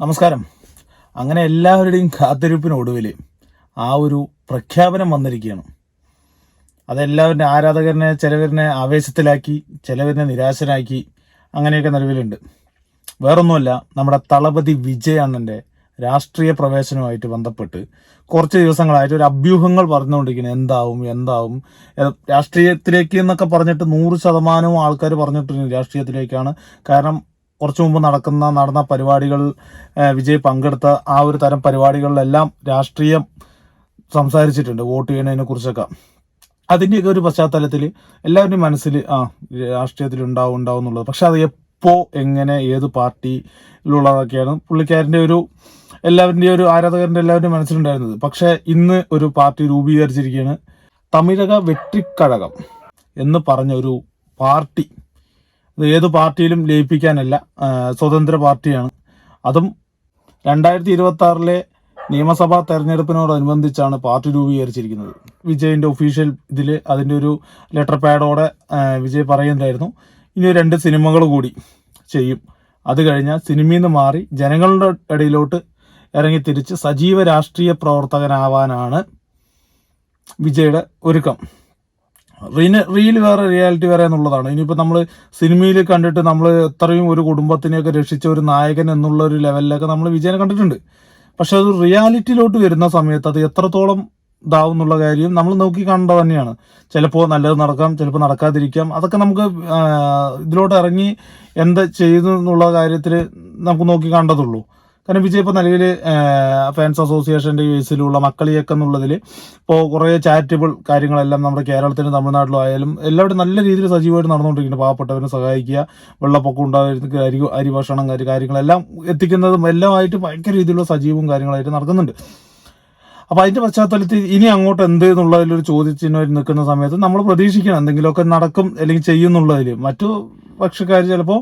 നമസ്കാരം. അങ്ങനെ എല്ലാവരുടെയും കാത്തിരിപ്പിനൊടുവിൽ ആ ഒരു പ്രഖ്യാപനം വന്നിരിക്കുകയാണ്. അതെല്ലാവരുടെ ആരാധകരനെ ചിലവരിനെ ആവേശത്തിലാക്കി ചിലവരിനെ നിരാശനാക്കി അങ്ങനെയൊക്കെ നിലവിലുണ്ട്. വേറൊന്നുമല്ല നമ്മുടെ തളപതി വിജയ് അണ്ണന്റെ രാഷ്ട്രീയ പ്രവേശനവുമായിട്ട് ബന്ധപ്പെട്ട് കുറച്ച് ദിവസങ്ങളായിട്ട് ഒരു അഭ്യൂഹങ്ങൾ പറഞ്ഞുകൊണ്ടിരിക്കുന്നത് എന്താവും എന്താവും? രാഷ്ട്രീയത്തിലേക്ക് എന്നൊക്കെ പറഞ്ഞിട്ട് നൂറ് ശതമാനവും ആൾക്കാർ പറഞ്ഞിട്ടുണ്ട് രാഷ്ട്രീയത്തിലേക്കാണ്. കാരണം കുറച്ചു മുമ്പ് നടക്കുന്ന നടന്ന പരിപാടികൾ വിജയ് പങ്കെടുത്ത ആ ഒരു തരം പരിപാടികളിലെല്ലാം രാഷ്ട്രീയം സംസാരിച്ചിട്ടുണ്ട് വോട്ട് ചെയ്യുന്നതിനെ കുറിച്ചൊക്കെ. അതിന്റെയൊക്കെ ഒരു പശ്ചാത്തലത്തിൽ എല്ലാവരുടെയും മനസ്സിൽ ആ രാഷ്ട്രീയത്തിൽ ഉണ്ടാവും ഉണ്ടാവും എന്നുള്ളത്. പക്ഷെ അത് എപ്പോൾ എങ്ങനെ ഏത് പാർട്ടിയിലുള്ളതൊക്കെയാണ് പുള്ളിക്കാരന്റെ ഒരു എല്ലാവരുടെയും ഒരു ആരാധകരുടെ എല്ലാവരുടെയും മനസ്സിലുണ്ടായിരുന്നത്. പക്ഷേ ഇന്ന് ഒരു പാർട്ടി രൂപീകരിച്ചിരിക്കുകയാണ് തമിഴക വെട്ടിക്കഴകം എന്ന് പറഞ്ഞ ഒരു പാർട്ടി. ഏത് പാർട്ടിയിലും ലയിപ്പിക്കാനല്ല സ്വതന്ത്ര പാർട്ടിയാണ്. അതും രണ്ടായിരത്തി ഇരുപത്തി ആറിലെ നിയമസഭാ തെരഞ്ഞെടുപ്പിനോടനുബന്ധിച്ചാണ് പാർട്ടി രൂപീകരിച്ചിരിക്കുന്നത്. വിജയിന്റെ ഒഫീഷ്യൽ ഇതിൽ അതിന്റെ ഒരു ലെറ്റർ പാഡോടെ വിജയ് പറയുന്നുണ്ടായിരുന്നു ഇനി രണ്ട് സിനിമകൾ കൂടി ചെയ്യും. അത് കഴിഞ്ഞാൽ സിനിമയിൽ നിന്ന് മാറി ജനങ്ങളുടെ ഇടയിലോട്ട് ഇറങ്ങി തിരിച്ച് സജീവ രാഷ്ട്രീയ പ്രവർത്തകനാവാനാണ് വിജയുടെ ഒരുക്കം. റീന് റീൽ വേറെ റിയാലിറ്റി വേറെ എന്നുള്ളതാണ്. ഇനിയിപ്പോൾ നമ്മൾ സിനിമയിൽ കണ്ടിട്ട് നമ്മൾ എത്രയും ഒരു കുടുംബത്തിനെയൊക്കെ രക്ഷിച്ച ഒരു നായകൻ എന്നുള്ള ഒരു ലെവലിലൊക്കെ നമ്മൾ വിജയനെ കണ്ടിട്ടുണ്ട്. പക്ഷെ അത് റിയാലിറ്റിയിലോട്ട് വരുന്ന സമയത്ത് അത് എത്രത്തോളം ഇതാവും എന്നുള്ള കാര്യം നമ്മൾ നോക്കി കാണേണ്ട തന്നെയാണ്. ചിലപ്പോൾ നല്ലത് നടക്കാം ചിലപ്പോൾ നടക്കാതിരിക്കാം. അതൊക്കെ നമുക്ക് ഇതിലോട്ട് ഇറങ്ങി എന്താ ചെയ്യുന്നു എന്നുള്ള കാര്യത്തിൽ നമുക്ക് നോക്കി കണ്ടതുള്ളൂ കാരണം വിജയ് ഇപ്പോൾ നിലവിൽ ഫാൻസ് അസോസിയേഷന്റെ യൂസിലുള്ള മക്കളിയൊക്കെ എന്നുള്ളതിൽ ഇപ്പോൾ കുറേ ചാരിറ്റബിൾ കാര്യങ്ങളെല്ലാം നമ്മുടെ കേരളത്തിലും തമിഴ്നാട്ടിലും ആയാലും എല്ലാവരും നല്ല രീതിയിൽ സജീവമായിട്ട് നടന്നുകൊണ്ടിരിക്കുന്നു പാവപ്പെട്ടവരെ സഹായിക്കുക വെള്ളപ്പൊക്കം ഉണ്ടാകുന്ന അരി അരി ഭക്ഷണം കാര്യ- കാര്യങ്ങളെല്ലാം എത്തിക്കുന്നതും എല്ലാമായിട്ട് ഭയങ്കര രീതിയിലുള്ള സജീവവും കാര്യങ്ങളായിട്ട് നടക്കുന്നുണ്ട്. അപ്പോൾ അതിന്റെ പശ്ചാത്തലത്തിൽ ഇനി അങ്ങോട്ട് എന്ത് എന്നുള്ളതിലൊരു ചോദ്യചിഹ്നമായിട്ട് നിൽക്കുന്ന സമയത്ത് നമ്മൾ പ്രതീക്ഷിക്കണം എന്തെങ്കിലുമൊക്കെ നടക്കും അല്ലെങ്കിൽ ചെയ്യുന്നുള്ളതിൽ മറ്റു പക്ഷക്കാർ ചിലപ്പോൾ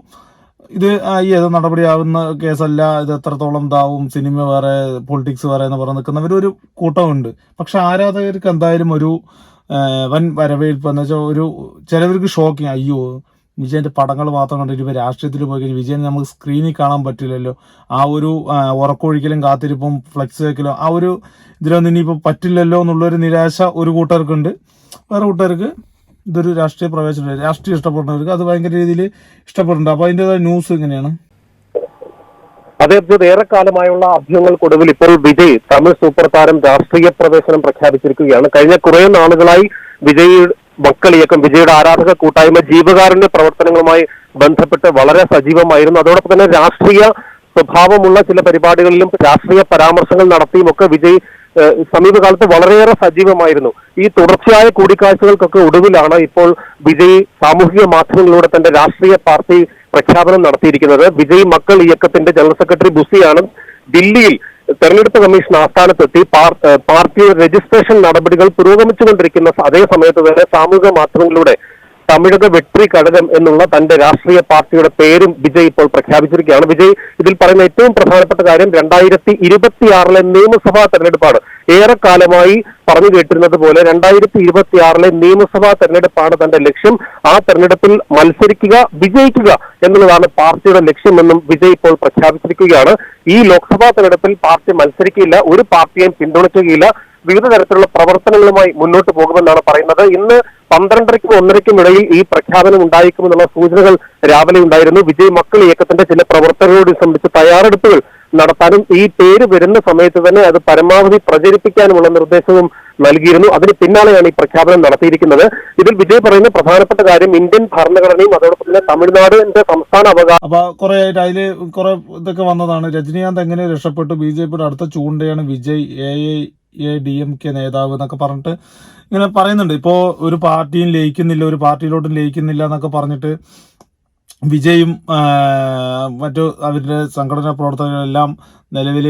ഇത് ഈ ഏത് നടപടിയാവുന്ന കേസല്ല ഇത് എത്രത്തോളം ഇതാവും സിനിമ വേറെ പൊളിറ്റിക്സ് വേറെ എന്ന് പറഞ്ഞ് നിൽക്കുന്നവർ ഒരു കൂട്ടമുണ്ട്. പക്ഷെ ആരാധകർക്ക് എന്തായാലും ഒരു വൻ വരവേൽപ്പ് എന്ന് വെച്ചാൽ ഒരു ചിലവർക്ക് ഷോക്കിങ് അയ്യോ വിജയന്റെ പടങ്ങൾ മാത്രം കണ്ടിട്ട് ഇപ്പോൾ രാഷ്ട്രീയത്തിൽ പോയി കഴിഞ്ഞാൽ വിജയൻ നമുക്ക് സ്ക്രീനിൽ കാണാൻ പറ്റില്ലല്ലോ. ആ ഒരു ഉറക്കൊഴിക്കലും കാത്തിരിപ്പും ഫ്ലെക്സ് വെക്കലും ആ ഒരു ഇതിലൊന്നും ഇനിയിപ്പോൾ പറ്റില്ലല്ലോ എന്നുള്ളൊരു നിരാശ ഒരു കൂട്ടർക്കുണ്ട്. വേറെ കൂട്ടർക്ക് ഇതൊരു രാഷ്ട്രീയ പ്രവേശനം രാഷ്ട്രീയം ഇഷ്ടപ്പെടുന്നവർക്ക് അത് ഭയങ്കര രീതിയിൽ ഇഷ്ടപ്പെടുന്നുണ്ട്. അപ്പൊ അതിന്റെതായ ന്യൂസ് എങ്ങനെയാണ്? അദ്ദേഹത്തിന് ഏറെക്കാലമായുള്ള അഭ്യൂഹങ്ങൾക്കൊടുവിൽ ഇപ്പോൾ വിജയ് തമിഴ് സൂപ്പർ താരം രാഷ്ട്രീയ പ്രവേശനം പ്രഖ്യാപിച്ചിരിക്കുകയാണ്. കഴിഞ്ഞ കുറെ നാളുകളായി വിജയ് മക്കൾ ഇയക്കം വിജയുടെ ആരാധക കൂട്ടായ്മ ജീവകാരുണ്യ പ്രവർത്തനങ്ങളുമായി ബന്ധപ്പെട്ട് വളരെ സജീവമായിരുന്നു. അതോടൊപ്പം തന്നെ രാഷ്ട്രീയ സ്വഭാവമുള്ള ചില പരിപാടികളിലും രാഷ്ട്രീയ പരാമർശങ്ങൾ നടത്തിയും ഒക്കെ വിജയ് സമീപകാലത്ത് വളരെയേറെ സജീവമായിരുന്നു. ഈ തുടർച്ചയായ കൂടിക്കാഴ്ചകൾക്കൊക്കെ ഒടുവിലാണ് ഇപ്പോൾ വിജയ് സാമൂഹിക മാധ്യമങ്ങളിലൂടെ തന്റെ രാഷ്ട്രീയ പാർട്ടി പ്രഖ്യാപനം നടത്തിയിരിക്കുന്നത്. വിജയ് മക്കൾ ഇയക്കത്തിന്റെ ജനറൽ സെക്രട്ടറി ബുസിയാണ് ദില്ലിയിൽ തെരഞ്ഞെടുപ്പ് കമ്മീഷൻ ആസ്ഥാനത്തെത്തി. പാർ- പാർട്ടിയുടെ രജിസ്ട്രേഷൻ നടപടികൾ പുരോഗമിച്ചുകൊണ്ടിരിക്കുന്ന അതേ സമയത്ത് തന്നെ സാമൂഹിക മാധ്യമങ്ങളിലൂടെ തമിഴക വെട്രി ഘടകം എന്നുള്ള തന്റെ രാഷ്ട്രീയ പാർട്ടിയുടെ പേരും വിജയ് ഇപ്പോൾ പ്രഖ്യാപിച്ചിരിക്കുകയാണ്. വിജയ് ഇതിൽ പറയുന്ന ഏറ്റവും പ്രധാനപ്പെട്ട കാര്യം രണ്ടായിരത്തി ഇരുപത്തിയാറിലെ നിയമസഭാ തെരഞ്ഞെടുപ്പാണ്. ഏറെക്കാലമായി പറഞ്ഞു കേട്ടിരുന്നത് പോലെ രണ്ടായിരത്തി ഇരുപത്തിയാറിലെ നിയമസഭാ തെരഞ്ഞെടുപ്പാണ് തന്റെ ലക്ഷ്യം. ആ തെരഞ്ഞെടുപ്പിൽ മത്സരിക്കുക വിജയിക്കുക എന്നുള്ളതാണ് പാർട്ടിയുടെ ലക്ഷ്യമെന്നും വിജയ് ഇപ്പോൾ പ്രഖ്യാപിച്ചിരിക്കുകയാണ്. ഈ ലോക്സഭാ തെരഞ്ഞെടുപ്പിൽ പാർട്ടി മത്സരിക്കില്ല ഒരു പാർട്ടിയെയും പിന്തുണയ്ക്കുകയില്ല. വിവിധ തരത്തിലുള്ള പ്രവർത്തനങ്ങളുമായി മുന്നോട്ട് പോകുമെന്നാണ് പറയുന്നത്. ഇന്ന് പന്ത്രണ്ടരയ്ക്കും ഒന്നരയ്ക്കും ഇടയിൽ ഈ പ്രഖ്യാപനം ഉണ്ടായേക്കുമെന്നുള്ള സൂചനകൾ രാവിലെ ഉണ്ടായിരുന്നു. വിജയ് മക്കൾ ഇയക്കത്തിന്റെ ചില പ്രവർത്തകരോട് സംബന്ധിച്ച് തയ്യാറെടുപ്പുകൾ നടത്താനും ഈ പേര് വരുന്ന സമയത്ത് തന്നെ അത് പരമാവധി പ്രചരിപ്പിക്കാനുമുള്ള നിർദ്ദേശവും നൽകിയിരുന്നു. അതിന് പിന്നാലെയാണ് ഈ പ്രഖ്യാപനം നടത്തിയിരിക്കുന്നത്. ഇതിൽ വിജയ് പറയുന്ന പ്രധാനപ്പെട്ട കാര്യം ഇന്ത്യൻ ഭരണഘടനയും അതോടൊപ്പം തന്നെ തമിഴ്നാടിന്റെ സംസ്ഥാന അവകാശം കുറേ അതിൽ അതിൽ ഇതൊക്കെ വന്നതാണ്. രജനീകാന്ത് എങ്ങനെ രക്ഷപ്പെട്ടു? ബി ജെ പിയുടെ അടുത്ത ചൂണ്ടയാണ് Vijay A A D M K നേതാവ് എന്നൊക്കെ പറഞ്ഞിട്ട് ഇങ്ങനെ പറയുന്നുണ്ട്. ഇപ്പോൾ ഒരു പാർട്ടിയും ലയിക്കുന്നില്ല ഒരു പാർട്ടിയിലോട്ടും ലയിക്കുന്നില്ല എന്നൊക്കെ പറഞ്ഞിട്ട് വിജയും മറ്റു അവരുടെ സംഘടനാ പ്രവർത്തകരെല്ലാം നിലവിൽ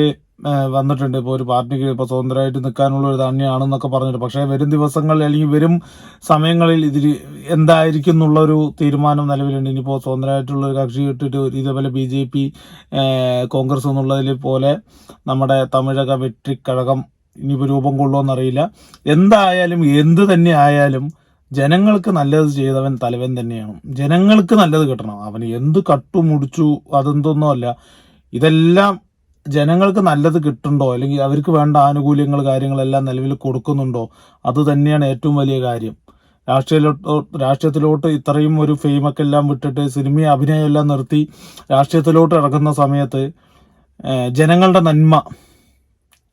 വന്നിട്ടുണ്ട്. ഇപ്പോൾ ഒരു പാർട്ടിക്ക് ഇപ്പോൾ സ്വതന്ത്രമായിട്ട് നിൽക്കാനുള്ള ഒരു തന്നെയാണെന്നൊക്കെ പറഞ്ഞിട്ട്. പക്ഷേ വരും ദിവസങ്ങളിൽ അല്ലെങ്കിൽ വരും സമയങ്ങളിൽ ഇതിൽ എന്തായിരിക്കും എന്നുള്ളൊരു തീരുമാനം നിലവിലുണ്ട്. ഇനിയിപ്പോൾ സ്വതന്ത്രമായിട്ടുള്ള ഒരു കക്ഷി ഇട്ടിട്ട് ഇതേപോലെ ബി ജെ പി കോൺഗ്രസ് എന്നുള്ളതിൽ പോലെ നമ്മുടെ തമിഴക വെട്ടിക്കഴകം ഇനിയിപ്പോൾ രൂപം കൊള്ളുമെന്നറിയില്ല എന്തായാലും എന്ത് തന്നെ ആയാലും ജനങ്ങൾക്ക് നല്ലത് ചെയ്തവൻ തലവൻ തന്നെയാണ്. ജനങ്ങൾക്ക് നല്ലത് കിട്ടണം. അവന് എന്ത് കട്ടു മുടിച്ചു അതെന്തൊന്നും അല്ല. ഇതെല്ലാം ജനങ്ങൾക്ക് നല്ലത് കിട്ടുന്നുണ്ടോ? അല്ലെങ്കിൽ അവർക്ക് വേണ്ട ആനുകൂല്യങ്ങൾ കാര്യങ്ങളെല്ലാം നിലവിൽ കൊടുക്കുന്നുണ്ടോ? അത് തന്നെയാണ് ഏറ്റവും വലിയ കാര്യം. രാഷ്ട്രീയത്തിലോട്ട് രാഷ്ട്രീയത്തിലോട്ട് ഇത്രയും ഒരു ഫെയിമൊക്കെ എല്ലാം വിട്ടിട്ട് സിനിമ അഭിനയം എല്ലാം നിർത്തി രാഷ്ട്രീയത്തിലോട്ട് ഇറങ്ങുന്ന സമയത്ത് ജനങ്ങളുടെ നന്മ.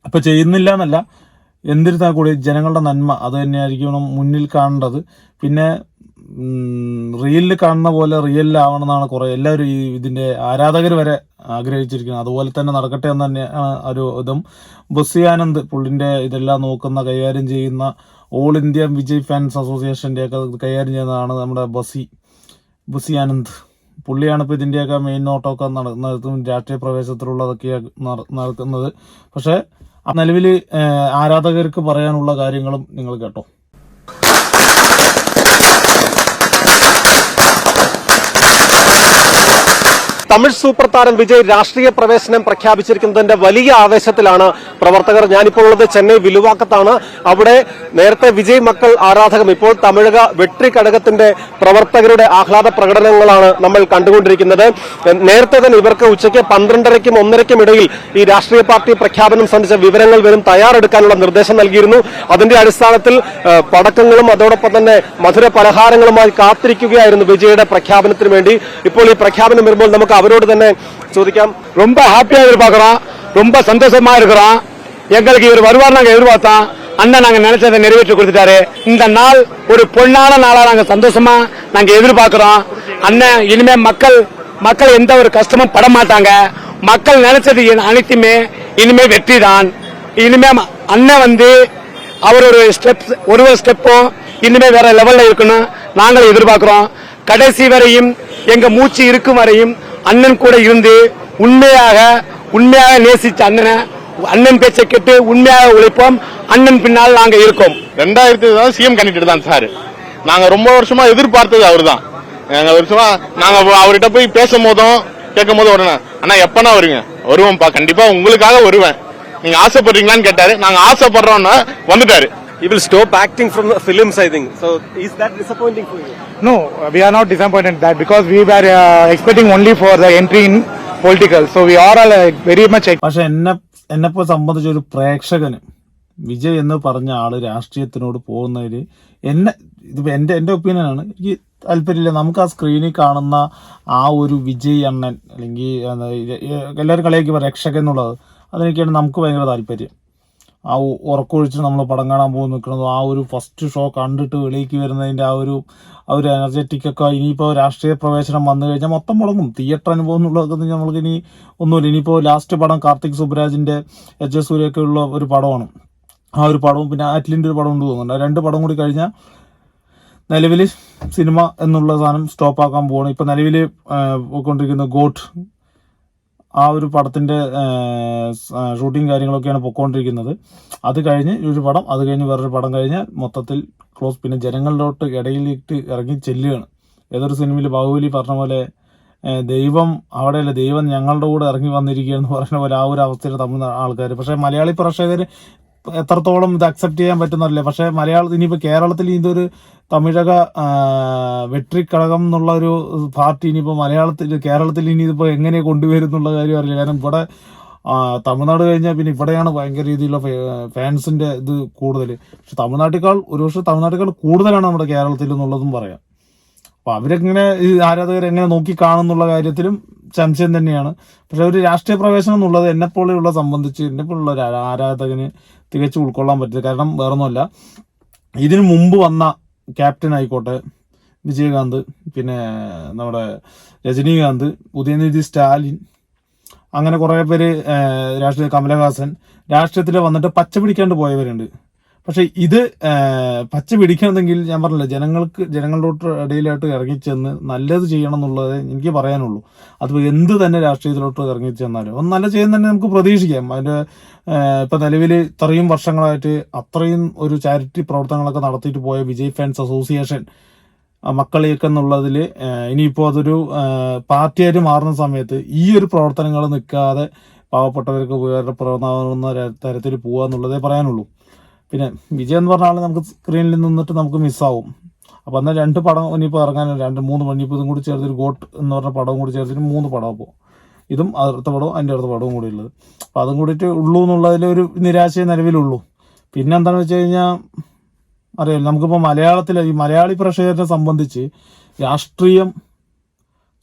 അപ്പോൾ ചെയ്യുന്നില്ല എന്നല്ല എന്തിരുന്നാൽ കൂടി ജനങ്ങളുടെ നന്മ അത് തന്നെയായിരിക്കണം മുന്നിൽ കാണേണ്ടത്. പിന്നെ റിയലിൽ കാണുന്ന പോലെ റിയലിലാവണമെന്നാണ് കുറേ എല്ലാവരും ഈ ഇതിന്റെ ആരാധകർ വരെ ആഗ്രഹിച്ചിരിക്കുന്നത്. അതുപോലെ തന്നെ നടക്കട്ടെ എന്ന് തന്നെയാണ് ഒരു ഇതും. ബസ്സിയാനന്ദ് പുള്ളിന്റെ ഇതെല്ലാം നോക്കുന്ന കൈകാര്യം ചെയ്യുന്ന ഓൾ ഇന്ത്യ വിജയ് ഫാൻസ് അസോസിയേഷന്റെ ഒക്കെ കൈകാര്യം ചെയ്യുന്നതാണ് നമ്മുടെ ബസ്സി ബസ്സി ആനന്ദ് പുള്ളിയാണ് ഇപ്പോൾ ഇതിന്റെയൊക്കെ മെയിൻ നോട്ടമൊക്കെ നടക്കുന്നതും രാഷ്ട്രീയ പ്രവേശനത്തിലുള്ളതൊക്കെ നട- നടക്കുന്നത്. പക്ഷേ നിലവിൽ ആരാധകർക്ക് പറയാനുള്ള കാര്യങ്ങളും നിങ്ങൾ കേട്ടോ. തമിഴ് സൂപ്പർ താരം വിജയ് രാഷ്ട്രീയ പ്രവേശനം പ്രഖ്യാപിച്ചിരിക്കുന്നതിന്റെ വലിയ ആവേശത്തിലാണ് പ്രവർത്തകർ. ഞാനിപ്പോൾ ഉള്ളത് ചെന്നൈ വിലുവാക്കത്താണ്. അവിടെ നേരത്തെ വിജയ് മക്കൾ ആരാധകം ഇപ്പോൾ തമിഴക വെട്രി ഘടകത്തിന്റെ പ്രവർത്തകരുടെ ആഹ്ലാദ പ്രകടനങ്ങളാണ് നമ്മൾ കണ്ടുകൊണ്ടിരിക്കുന്നത്. നേരത്തെ തന്നെ ഇവർക്ക് ഉച്ചയ്ക്ക് പന്ത്രണ്ടരയ്ക്കും ഒന്നരയ്ക്കും ഇടയിൽ ഈ രാഷ്ട്രീയ പാർട്ടി പ്രഖ്യാപനം സംബന്ധിച്ച വിവരങ്ങൾ വരും. തയ്യാറെടുക്കാനുള്ള നിർദ്ദേശം നൽകിയിരുന്നു. അതിന്റെ അടിസ്ഥാനത്തിൽ പടക്കങ്ങളും അതോടൊപ്പം തന്നെ മധുര പലഹാരങ്ങളുമായി കാത്തിരിക്കുകയായിരുന്നു വിജയുടെ പ്രഖ്യാപനത്തിന് വേണ്ടി. ഇപ്പോൾ ഈ പ്രഖ്യാപനം വരുമ്പോൾ നമുക്ക് അവരോട് തന്നെ ചോദിക്കാം ரொம்ப ஹாப்பியா எதிர்பார்க்கிறோம் ரொம்ப சந்தோஷமா இருக்கிறோம் எங்களுக்கு இவர் வருவார் நாங்க எதிர்பார்த்தோம் அண்ணன் நாங்க நினைச்சதை நிறைவேற்றி கொடுத்துட்டாரு இந்த நாள் ஒரு பொன்னான நாளா நாங்க சந்தோஷமா நாங்க எதிர்பார்க்கிறோம் அண்ணன் இனிமே மக்கள் மக்கள் எந்த ஒரு கஷ்டமும் பட மாட்டாங்க மக்கள் நினைச்சது எ- அனைத்துமே இனிமே வெற்றி தான் இனிமே ம- அண்ணன் வந்து அவர் ஒரு ஸ்டெப் ஒரு ஒரு ஸ்டெப்பும் இனிமே வேற லெவல்ல இருக்கணும் நாங்களும் எதிர்பார்க்கிறோம் கடைசி வரையும் எங்க மூச்சு இருக்கும் வரையும் அண்ணன் கூட இருந்து உண்மையாக உண்மையாக நேசிச்ச அண்ணனை அண்ணன் பேச்சை கேட்டு உண்மையாக உழைப்போம். அண்ணன் பின்னால் நாங்க இருக்கோம். ரெண்டாயிரத்தி தான் சிஎம் கேண்டிடேட் தான் சார். நாங்க ரொம்ப வருஷமா எதிர்பார்த்தது அவர்தான். நாங்க வருஷமா நாங்க அவர்கிட்ட போய் பேசும் போதும் கேட்கும் போது உடனே அண்ணா எப்பனா வருவீங்க? வருவோம்ப்பா. கண்டிப்பா உங்களுக்காக வருவேன். நீங்க ஆசைப்படுறீங்களான்னு கேட்டாரு. நாங்க ஆசைப்படுறோம்னா வந்துட்டாரு. You will stop acting from the films, I think. So, is that disappointing for you? No, we are not disappointed that because we were uh, expecting only for the entry in political. So we are all uh, very much പക്ഷെ എന്നെ എന്നെപ്പോ സംബന്ധിച്ച ഒരു പ്രേക്ഷകന് വിജയ് എന്ന് പറഞ്ഞ ആൾ രാഷ്ട്രീയത്തിനോട് പോകുന്നതിൽ എന്നെ ഇതിപ്പോ എന്റെ എന്റെ ഒപ്പീനിയൻ ആണ് എനിക്ക് താല്പര്യമില്ല നമുക്ക് ആ സ്ക്രീനിൽ കാണുന്ന ആ ഒരു വിജയ് അണ്ണൻ അല്ലെങ്കിൽ എല്ലാവരും കളിയാക്കി രക്ഷകൻ എന്നുള്ളത് അതെനിക്കാണ് നമുക്ക് ഭയങ്കര താല്പര്യം ആ ഉറക്കൊഴിച്ച് നമ്മൾ പടം കാണാൻ പോകുന്ന നിൽക്കുന്നതും ആ ഒരു ഫസ്റ്റ് ഷോ കണ്ടിട്ട് വെളിയിലേക്ക് വരുന്നതിന്റെ ആ ഒരു ആ ഒരു എനർജറ്റിക് ഒക്കെ ഇനിയിപ്പോൾ രാഷ്ട്രീയ പ്രവേശനം വന്നു കഴിഞ്ഞാൽ മൊത്തം മുടങ്ങും. തിയേറ്റർ അനുഭവം എന്നുള്ളതൊക്കെ നമ്മൾക്ക് ഇനി ഒന്നുമില്ല. ഇനിയിപ്പോൾ ലാസ്റ്റ് പടം കാർത്തിക് സുബ്രാജിന്റെ എച്ച് എസ് സൂര്യ ഉള്ള ഒരു പടമാണ്. ആ ഒരു പടവും പിന്നെ ആറ്റ്ലിന്റെ ഒരു പടം ഉണ്ട് തോന്നുന്നുണ്ട്. രണ്ട് പടം കൂടി കഴിഞ്ഞാൽ നിലവിൽ സിനിമ എന്നുള്ള സാധനം സ്റ്റോപ്പാക്കാൻ പോവാണ്. ഇപ്പം നിലവിൽ പോയിക്കൊണ്ടിരിക്കുന്ന ഗോട്ട് ആ ഒരു പടത്തിന്റെ ഷൂട്ടിങ് കാര്യങ്ങളൊക്കെയാണ് പൊക്കോണ്ടിരിക്കുന്നത്. അത് കഴിഞ്ഞ് ഒരു പടം അത് കഴിഞ്ഞ് വേറൊരു പടം കഴിഞ്ഞാൽ മൊത്തത്തിൽ ക്ലോസ് പിന്നെ ജനങ്ങളിലോട്ട് ഇടയിലിട്ട് ഇറങ്ങി ചെല്ലുകയാണ്. ഏതൊരു സിനിമയിൽ ബാഹുബലി പറഞ്ഞ പോലെ ദൈവം അവിടെയല്ല ദൈവം ഞങ്ങളുടെ കൂടെ ഇറങ്ങി വന്നിരിക്കുകയെന്ന് പറയുന്ന പോലെ ആ ഒരു അവസ്ഥയിൽ തമ്മിൽ ആൾക്കാർ പക്ഷേ മലയാളി പ്രേക്ഷകർ എത്രത്തോളം ഇത് അക്സെപ്റ്റ് ചെയ്യാൻ പറ്റുന്നല്ലേ പക്ഷേ മലയാളത്തിൽ ഇനിയിപ്പോൾ കേരളത്തിൽ ഇതൊരു തമിഴക വെട്രി ഘടകം എന്നുള്ള ഒരു പാർട്ടി ഇനിയിപ്പോൾ മലയാളത്തിൽ കേരളത്തിൽ ഇനി ഇതിപ്പോൾ എങ്ങനെ കൊണ്ടുവരും എന്നുള്ള കാര്യം അറിയില്ല. കാരണം ഇവിടെ തമിഴ്നാട് കഴിഞ്ഞാൽ പിന്നെ ഇവിടെയാണ് ഭയങ്കര രീതിയിലുള്ള ഫാൻസിന്റെ ഇത് കൂടുതൽ പക്ഷെ തമിഴ്നാട്ടേക്കാൾ ഒരു പക്ഷെ തമിഴ്നാട്ടിൽ കൂടുതലാണ് നമ്മുടെ കേരളത്തിൽ എന്നുള്ളതും പറയാം. അപ്പോൾ അവരെങ്ങനെ ആരാധകർ എങ്ങനെ നോക്കി കാണുന്നുള്ള കാര്യത്തിലും സംശയം തന്നെയാണ്. പക്ഷെ ഒരു രാഷ്ട്രീയ പ്രവേശനം എന്നുള്ളത് എന്നെപ്പോലെയുള്ള സംബന്ധിച്ച് എന്നെപ്പോലുള്ള ആരാധകന് തികച്ചും ഉൾക്കൊള്ളാൻ പറ്റില്ല. കാരണം വേറൊന്നുമല്ല. ഇതിനു മുമ്പ് വന്ന ക്യാപ്റ്റൻ ആയിക്കോട്ടെ വിജയകാന്ത് പിന്നെ നമ്മുടെ രജനീകാന്ത് ഉദയനിധി സ്റ്റാലിൻ അങ്ങനെ കുറേ പേര് രാഷ്ട്രീയ കമലഹാസൻ രാഷ്ട്രീയത്തിൽ വന്നിട്ട് പച്ച പിടിക്കാണ്ട് പോയവരുണ്ട്. പക്ഷെ ഇത് പച്ച പിടിക്കണമെങ്കിൽ ഞാൻ പറഞ്ഞില്ല ജനങ്ങൾക്ക് ജനങ്ങളുടെ ഇടയിലോട്ട് ഇറങ്ങിച്ചെന്ന് നല്ലത് ചെയ്യണം എന്നുള്ളത് എനിക്ക് പറയാനുള്ളൂ. അത് എന്ത് തന്നെ രാഷ്ട്രീയത്തിലോട്ട് ഇറങ്ങിച്ചെന്നാലും ഒന്ന് നല്ല ചെയ്യുന്ന തന്നെ നമുക്ക് പ്രതീക്ഷിക്കാം. അതിന്റെ ഇപ്പം നിലവിൽ ഇത്രയും വർഷങ്ങളായിട്ട് അത്രയും ഒരു ചാരിറ്റി പ്രവർത്തനങ്ങളൊക്കെ നടത്തിയിട്ട് പോയ വിജയ് ഫാൻസ് അസോസിയേഷൻ മക്കളിയൊക്കെ എന്നുള്ളതിൽ ഇനിയിപ്പോൾ അതൊരു പാർട്ടിയായിട്ട് മാറുന്ന സമയത്ത് ഈ ഒരു പ്രവർത്തനങ്ങൾ നിൽക്കാതെ പാവപ്പെട്ടവർക്ക് ഉപകാരപ്രദമാകുന്ന തരത്തിൽ പോകുക എന്നുള്ളതേ പറയാനുള്ളൂ. പിന്നെ വിജയ് എന്ന് പറഞ്ഞാൽ നമുക്ക് സ്ക്രീനിൽ നിന്നിട്ട് നമുക്ക് മിസ്സാവും അപ്പോൾ എന്നാൽ രണ്ട് പടം ഇനിയിപ്പോൾ ഇറങ്ങാൻ രണ്ട് മൂന്ന് മണി ഇപ്പോൾ ഇതും കൂടി ചേർത്തിട്ട് ഗോട്ട് എന്ന് പറഞ്ഞ പടവും കൂടി ചേർത്തിട്ട് മൂന്ന് പടം അപ്പോൾ ഇതും അടുത്ത പടവും അതിന്റെ അടുത്ത പടവും കൂടി ഉള്ളത്. അപ്പം അതും കൂടിയിട്ട് ഉള്ളൂ എന്നുള്ളതിൽ ഒരു നിരാശയെ നിലവിലുള്ളൂ പിന്നെ എന്താണെന്ന് വെച്ച് കഴിഞ്ഞാൽ അറിയാലോ നമുക്കിപ്പോൾ മലയാളത്തിലെ ഈ മലയാളി പ്രേക്ഷകരെ സംബന്ധിച്ച് രാഷ്ട്രീയം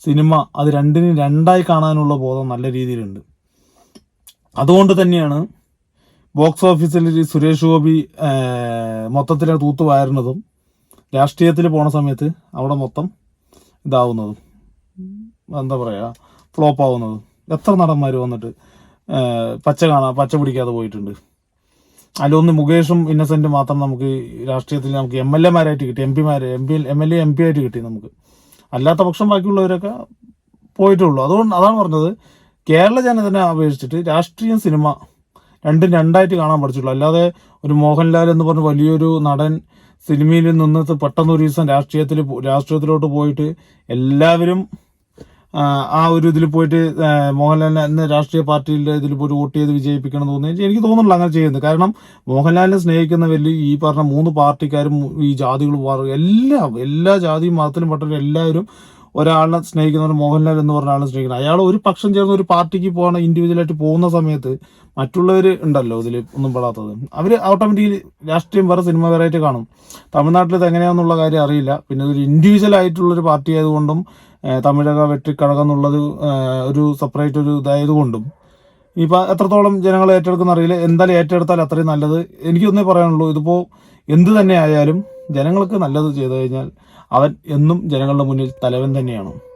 സിനിമ അത് രണ്ടിനും രണ്ടായി കാണാനുള്ള ബോധം നല്ല രീതിയിലുണ്ട്. അതുകൊണ്ട് തന്നെയാണ് ബോക്സ് ഓഫീസിൽ സുരേഷ് ഗോപി മൊത്തത്തിൽ തൂത്തു വാരുന്നതും രാഷ്ട്രീയത്തിൽ പോണ സമയത്ത് അവിടെ മൊത്തം ഇതാവുന്നതും. എന്താ പറയുക ഫ്ലോപ്പ് ആവുന്നതും. എത്ര നടന്മാർ വന്നിട്ട് പച്ച കാണാൻ പച്ച പിടിക്കാതെ പോയിട്ടുണ്ട്. അതിലൊന്ന് മുകേഷും ഇന്നസെന്റും മാത്രം നമുക്ക് രാഷ്ട്രീയത്തിൽ നമുക്ക് എം എൽ എമാരായിട്ട് കിട്ടി എം പിമാർ M P M L A M P ആയിട്ട് കിട്ടി നമുക്ക്. അല്ലാത്ത പക്ഷം ബാക്കിയുള്ളവരൊക്കെ പോയിട്ടുള്ളൂ. അതുകൊണ്ട് അതാണ് പറഞ്ഞത്. കേരള ജനതനെ അപേക്ഷിച്ചിട്ട് രാഷ്ട്രീയം സിനിമ രണ്ടും രണ്ടായിട്ട് കാണാൻ പഠിച്ചുള്ളൂ അല്ലാതെ ഒരു മോഹൻലാൽ എന്ന് പറഞ്ഞ വലിയൊരു നടൻ സിനിമയിൽ നിന്ന് പെട്ടെന്ന് ഒരു ദിവസം രാഷ്ട്രീയത്തിൽ രാഷ്ട്രീയത്തിലോട്ട് പോയിട്ട് എല്ലാവരും ആ, ഒരു ഇതിൽ പോയിട്ട് മോഹൻലാലിനെ അന്ന് രാഷ്ട്രീയ പാർട്ടിയുടെ ഇതിൽ പോയിട്ട് വോട്ട് ചെയ്ത് വിജയിപ്പിക്കണം എന്ന് തോന്നി എനിക്ക് തോന്നുന്നില്ല അങ്ങനെ ചെയ്യുന്നത്. കാരണം മോഹൻലാലിനെ സ്നേഹിക്കുന്ന വലിയ ഈ പറഞ്ഞ മൂന്ന് പാർട്ടിക്കാരും ഈ ജാതികളും വാർ- എല്ലാം എല്ലാ ജാതിയും മതത്തിലും പെട്ടവരും എല്ലാവരും ഒരാളിനെ ഒരു മോഹൻലാൽ എന്ന് പറഞ്ഞ ആളെ സ്നേഹിക്കുന്നത്. അയാൾ ഒരു പക്ഷം ചേർന്ന് ഒരു പാർട്ടിക്ക് പോകണ ഇൻഡിവിജ്വലായിട്ട് പോകുന്ന സമയത്ത് മറ്റുള്ളവർ ഉണ്ടല്ലോ ഇതിൽ ഒന്നും പെടാത്തത്. അവർ ഓട്ടോമാറ്റിക്കലി രാഷ്ട്രീയം വേറെ സിനിമ വേറെ ആയിട്ട് കാണും. തമിഴ്നാട്ടിൽ ഇത് എങ്ങനെയാണെന്നുള്ള കാര്യം അറിയില്ല. പിന്നെ ഇതൊരു ഇൻഡിവിജ്വൽ ആയിട്ടുള്ളൊരു പാർട്ടി ആയതുകൊണ്ടും തമിഴക വെട്ടിക്കഴകം എന്നുള്ളത് ഒരു സെപ്പറേറ്റ് ഒരു ഇതായതുകൊണ്ടും ഇനിയിപ്പോൾ എത്രത്തോളം ജനങ്ങൾ ഏറ്റെടുക്കുന്ന അറിയില്ല. എന്തായാലും ഏറ്റെടുത്താൽ അത്രയും നല്ലത്. എനിക്കൊന്നേ പറയാനുള്ളൂ. ഇതിപ്പോൾ എന്ത് തന്നെ ആയാലും ജനങ്ങൾക്ക് നല്ലത് ചെയ്തു കഴിഞ്ഞാൽ അവൻ എന്നും ജനങ്ങളുടെ മുന്നിൽ തലവൻ തന്നെയാണ്.